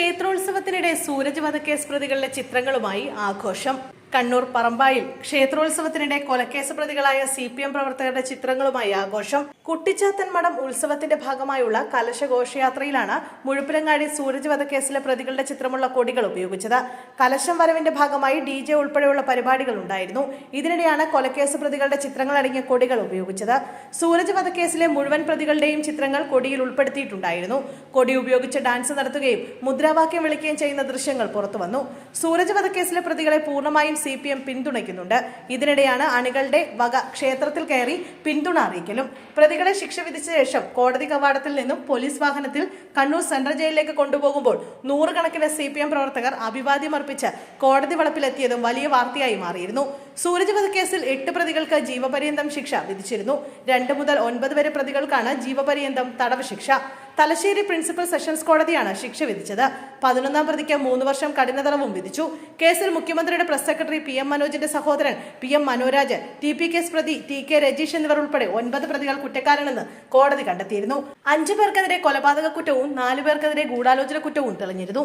ക്ഷേത്രോത്സവത്തിനിടെ സൂരജ് വധക്കേസ് പ്രതികളുടെ ചിത്രങ്ങളുമായി ആഘോഷം. കണ്ണൂർ പറമ്പായിൽ ക്ഷേത്രോത്സവത്തിനിടെ കൊലക്കേസ് പ്രതികളായ സി പി എം പ്രവർത്തകരുടെ ചിത്രങ്ങളുമായി ആഘോഷം. കുട്ടിച്ചാത്തൻ മഠം ഉത്സവത്തിന്റെ ഭാഗമായുള്ള കലശഘോഷയാത്രയിലാണ് മുഴുപ്പിലങ്ങാടി സൂരജ് വധക്കേസിലെ പ്രതികളുടെ ചിത്രമുള്ള കൊടികൾ ഉപയോഗിച്ചത്. കലശം വരവിന്റെ ഭാഗമായി ഡി ജെ ഉൾപ്പെടെയുള്ള പരിപാടികൾ ഉണ്ടായിരുന്നു. ഇതിനിടെയാണ് കൊലക്കേസ് പ്രതികളുടെ ചിത്രങ്ങൾ അടങ്ങിയ കൊടികൾ ഉപയോഗിച്ചത്. സൂരജ് വധക്കേസിലെ മുഴുവൻ പ്രതികളുടെയും ചിത്രങ്ങൾ കൊടിയിൽ ഉൾപ്പെടുത്തിയിട്ടുണ്ടായിരുന്നു. കൊടി ഉപയോഗിച്ച് ഡാൻസ് നടത്തുകയും മുദ്രാവാക്യം വിളിക്കുകയും ചെയ്യുന്ന ദൃശ്യങ്ങൾ പുറത്തുവന്നു. സൂരജ് വധക്കേസിലെ പ്രതികളെ പൂർണമായും സി പി എം പിന്തുണയ്ക്കുന്നുണ്ട്. ഇതിനിടെയാണ് അണികളുടെ വക ക്ഷേത്രത്തിൽ കയറി പിന്തുണ അറിയിക്കലും. പ്രതികളെ ശിക്ഷ വിധിച്ച ശേഷം കോടതി കവാടത്തിൽ നിന്നും പോലീസ് വാഹനത്തിൽ കണ്ണൂർ സെൻട്രൽ ജയിലിലേക്ക് കൊണ്ടുപോകുമ്പോൾ നൂറുകണക്കിന് സി പി എം പ്രവർത്തകർ അഭിവാദ്യം അർപ്പിച്ച് കോടതി വളപ്പിലെത്തിയതും വലിയ വാർത്തയായി മാറിയിരുന്നു. സൂരജ് വധക്കേസിൽ എട്ട് പ്രതികൾക്ക് ജീവപര്യന്തം ശിക്ഷ വിധിച്ചിരുന്നു. രണ്ട് മുതൽ ഒൻപത് വരെ പ്രതികൾക്കാണ് ജീവപര്യന്തം തടവ് ശിക്ഷ. തലശ്ശേരി പ്രിൻസിപ്പൽ സെഷൻസ് കോടതിയാണ് ശിക്ഷ വിധിച്ചത്. പതിനൊന്നാം പ്രതിക്ക് മൂന്ന് വർഷം കഠിന തടവും വിധിച്ചു. കേസിൽ മുഖ്യമന്ത്രിയുടെ പ്രസ് സെക്രട്ടറി പി എം മനോജിന്റെ സഹോദരൻ P M Manoraj T P case പ്രതി ടി കെ രജീഷ് എന്നിവർ ഉൾപ്പെടെ ഒൻപത് പ്രതികൾ കുറ്റക്കാരനെന്ന് കോടതി കണ്ടെത്തിയിരുന്നു. അഞ്ചു പേർക്കെതിരെ കൊലപാതക കുറ്റവും നാലു പേർക്കെതിരെ ഗൂഢാലോചന കുറ്റവും തെളിഞ്ഞിരുന്നു.